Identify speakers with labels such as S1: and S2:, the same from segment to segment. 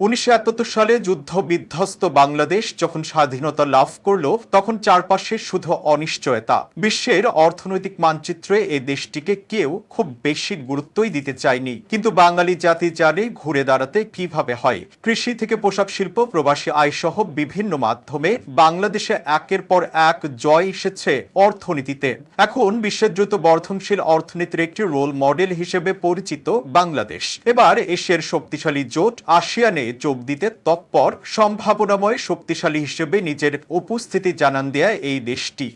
S1: উনিশশো একাত্তর সালে যুদ্ধ বিধ্বস্ত বাংলাদেশ যখন স্বাধীনতা লাভ করল, তখন চারপাশে শুধু অনিশ্চয়তা। বিশ্বের অর্থনৈতিক মানচিত্রে এই দেশটিকে কেউ খুব বেশি গুরুত্বই দিতে চায়নি। কিন্তু বাঙালি জাতি জানে ঘুরে দাঁড়াতে কীভাবে হয়। কৃষি থেকে পোশাক শিল্প, প্রবাসী আয়সহ বিভিন্ন মাধ্যমে বাংলাদেশে একের পর এক জয় এসেছে অর্থনীতিতে। এখন বিশ্বের দ্রুত বর্ধনশীল অর্থনীতির একটি রোল মডেল হিসেবে পরিচিত বাংলাদেশ। এবার এশিয়ার শক্তিশালী জোট, আসিয়ানে যোগ দিতে তৎপর সম্ভাবনাময় শক্তিশালী হিসেবে নিজের উপস্থিতি জানান দেয় এই দেশটি।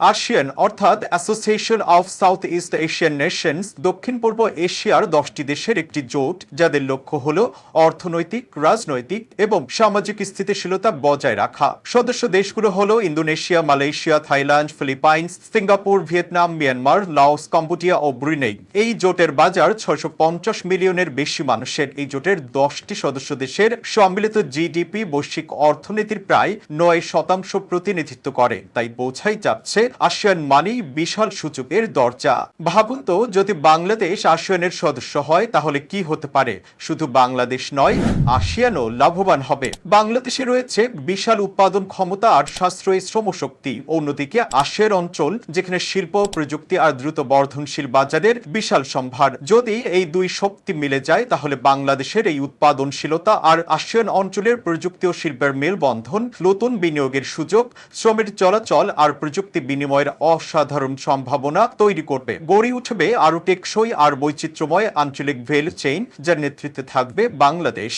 S1: আসিয়ান অর্থাৎ Association of South East Asian Nations দক্ষিণ পূর্ব এশিয়ার দশটি দেশের একটি জোট, যাদের লক্ষ্য হল অর্থনৈতিক, রাজনৈতিক এবং সামাজিক স্থিতিশীলতা বজায় রাখা। সদস্য দেশগুলো হল Indonesia, Malaysia, Thailand, Philippines, Singapore, Vietnam, Myanmar, Laos, Cambodia ও ব্রুনেই। এই জোটের বাজার ছয়শো পঞ্চাশ মিলিয়নের বেশি মানুষের। এই জোটের দশটি সদস্য দেশের সম্মিলিত জিডিপি বৈশ্বিক অর্থনীতির প্রায় নয় শতাংশ প্রতিনিধিত্ব করে। তাই বোঝাই যাচ্ছে আসিয়ান মানেই বিশাল সূচকের দরজা। ভাবুন তো, যদি বাংলাদেশ আসিয়ানের সদস্য হয়, তাহলে কি হতে পারে? শুধু বাংলাদেশ নয়, আসিয়ানও লাভবান হবে। বাংলাদেশে রয়েছে বিশাল উৎপাদন ক্ষমতা আর সাশ্রয়ী শ্রমশক্তি। অন্যদিকে, আসিয়ার অঞ্চল, যেখানে শিল্প, প্রযুক্তি আর দ্রুত বর্ধনশীল বাজারের বিশাল সম্ভার। যদি এই দুই শক্তি মিলে যায়, তাহলে বাংলাদেশের এই উৎপাদনশীলতা আর আসিয়ান অঞ্চলের প্রযুক্তি ও শিল্পের মেলবন্ধন, নতুন বিনিয়োগের সুযোগ, শ্রমের চলাচল আর প্রযুক্তি বিনিময়ের অসাধারণ সম্ভাবনা তৈরি করবে। গড়ে উঠবে আরও টেকসই আর বৈচিত্র্যময় আঞ্চলিক ভেল চেইন, যার নেতৃত্বে থাকবে বাংলাদেশ।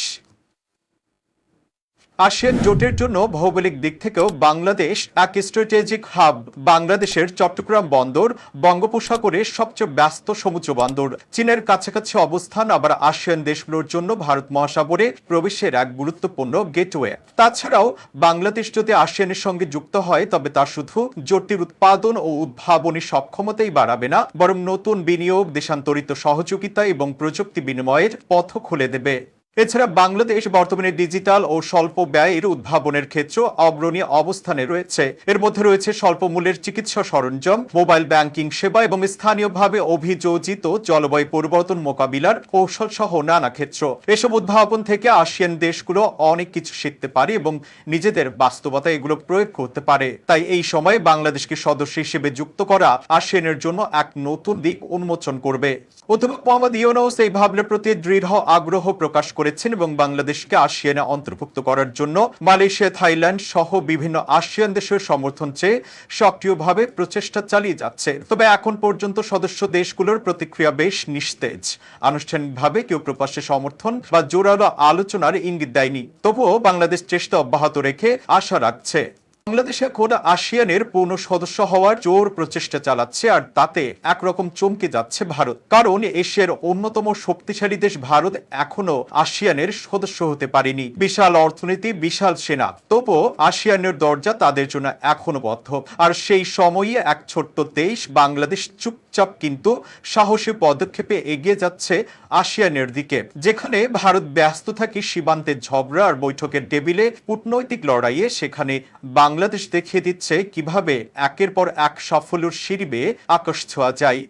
S1: আসিয়ান জোটের জন্য ভৌগোলিক দিক থেকেও বাংলাদেশ এক স্ট্র্যাটেজিক হাব বাংলাদেশের চট্টগ্রাম বন্দর, বঙ্গোপসাগরের সবচেয়ে ব্যস্ত সমুদ্র বন্দর। চীনের কাছাকাছি অবস্থান আবার আসিয়ান দেশগুলোর জন্য ভারত মহাসাগরে প্রবেশের এক গুরুত্বপূর্ণ গেটওয়ে তাছাড়াও বাংলাদেশ যদি আসিয়ানের সঙ্গে যুক্ত হয়, তবে তা শুধু জোটটির উৎপাদন ও উদ্ভাবনী সক্ষমতাই বাড়াবে না, বরং নতুন বিনিয়োগ, দেশান্তরিত সহযোগিতা এবং প্রযুক্তি বিনিময়ের পথ খুলে দেবে। এছাড়া বাংলাদেশ বর্তমানে ডিজিটাল ও স্বল্প ব্যয়ের উদ্ভাবনের ক্ষেত্রে অগ্রণী অবস্থানে রয়েছে। এর মধ্যে রয়েছে স্বল্প মূল্যের চিকিৎসা সরঞ্জাম, মোবাইল ব্যাংকিং সেবা এবং স্থানীয়ভাবে অভিযোজিত জলবায়ু পরিবর্তন মোকাবিলার কৌশল সহ নানা ক্ষেত্র। এসব উদ্ভাবন থেকে আসিয়ান দেশগুলো অনেক কিছু শিখতে পারে এবং নিজেদের বাস্তবতা এগুলো প্রয়োগ করতে পারে। তাই এই সময় বাংলাদেশকে সদস্য হিসেবে যুক্ত করা আসিয়ানের জন্য এক নতুন দিক উন্মোচন করবে। অধ্যাপক মোহাম্মদ ইউনুস এই ভাবনার প্রতি দৃঢ় আগ্রহ প্রকাশ করেছেন এবং বাংলাদেশকে আসিয়ানে অন্তর্ভুক্ত করার জন্য মালয়েশিয়া, থাইল্যান্ড সহ বিভিন্ন আসিয়ান দেশের সমর্থন চেয়ে সক্রিয়ভাবে প্রচেষ্টা চালিয়ে যাচ্ছে। তবে এখন পর্যন্ত সদস্য দেশগুলোর প্রতিক্রিয়া বেশ নিস্তেজ। আনুষ্ঠানিকভাবে কেউ প্রকাশ্যে সমর্থন বা জোরালো আলোচনার ইঙ্গিত দেয়নি। তবুও বাংলাদেশ চেষ্টা অব্যাহত রেখে আশা রাখছে। বাংলাদেশ এখন আসিয়ানের পূর্ণ সদস্য হওয়ার জোর প্রচেষ্টা চালাচ্ছে, আর তাতে একরকম চমকে যাচ্ছে ভারত। কারণ এশিয়ার অন্যতম শক্তিশালী দেশ ভারত এখনও আসিয়ানের সদস্য হতে পারেনি। বিশাল অর্থনীতি, বিশাল সেনা তবুও আসিয়ানের দরজা তাদের জন্য এখনও বদ্ধ। আর সেই সময়ই এক ছোট্ট দেশ বাংলাদেশ চুপচাপ কিন্তু সাহসী পদক্ষেপে এগিয়ে যাচ্ছে আসিয়ানের দিকে, যেখানে ভারত ব্যস্ত থাকে সীমান্তের ঝগড়া আর বৈঠকের টেবিলে কূটনৈতিক লড়াইয়ে, সেখানে বাংলাদেশ দেখিয়ে দিচ্ছে কীভাবে একের পর এক সাফল্যের সিঁড়ি বেয়ে আকাশ ছোঁয়া যায়।